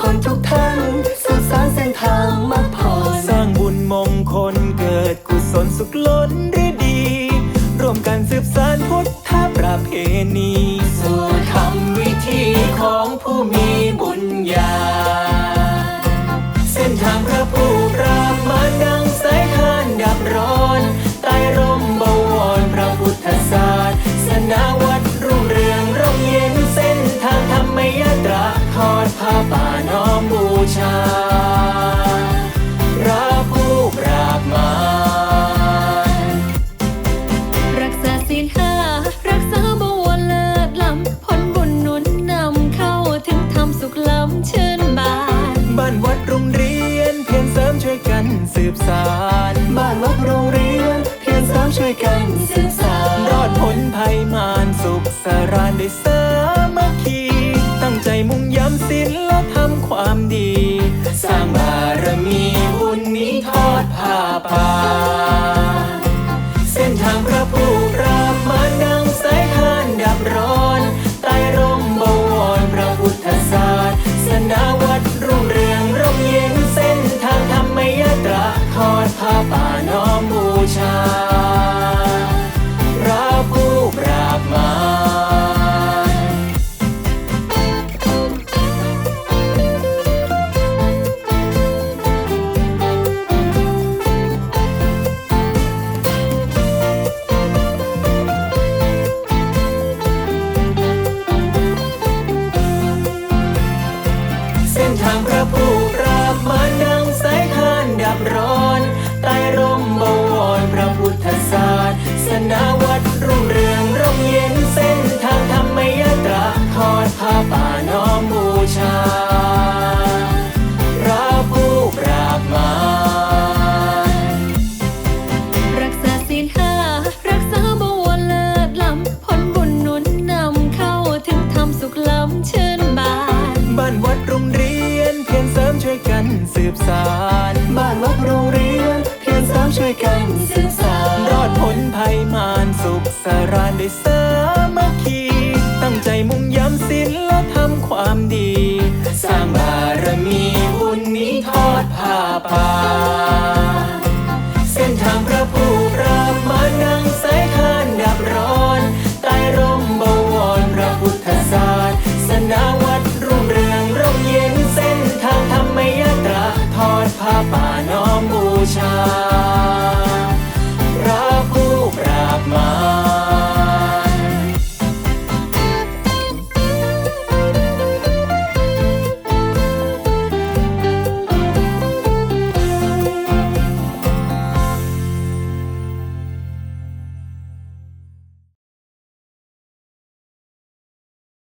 คนทุกท่านสืบสานเส้นทางมาผ่อนสร้างบุญมงคลเกิดกุศลสุขล้นฤดี ร่วมกันสืบสานพุทธประเพณี สู่ธรรมวิธีของผู้มีบุญญา สืบสารบ้านวัดโรงเรียน เพียรสามช่วยกันสืบสานรอดพ้นภัยมารสุขสารานได้สามัคคี ตั้งใจมุ่งย้ำศีลและทำความดี 无常ารบ้านวัดโรงเรียน เพียรสามช่วยกันสื่อสานรอดพ้นภัยมารสุขสารานได้สามัคคี ตั้งใจมุ่งย้ำศีลและทำความดี สร้างบารมีบุญนี้ทอดผ้าป่า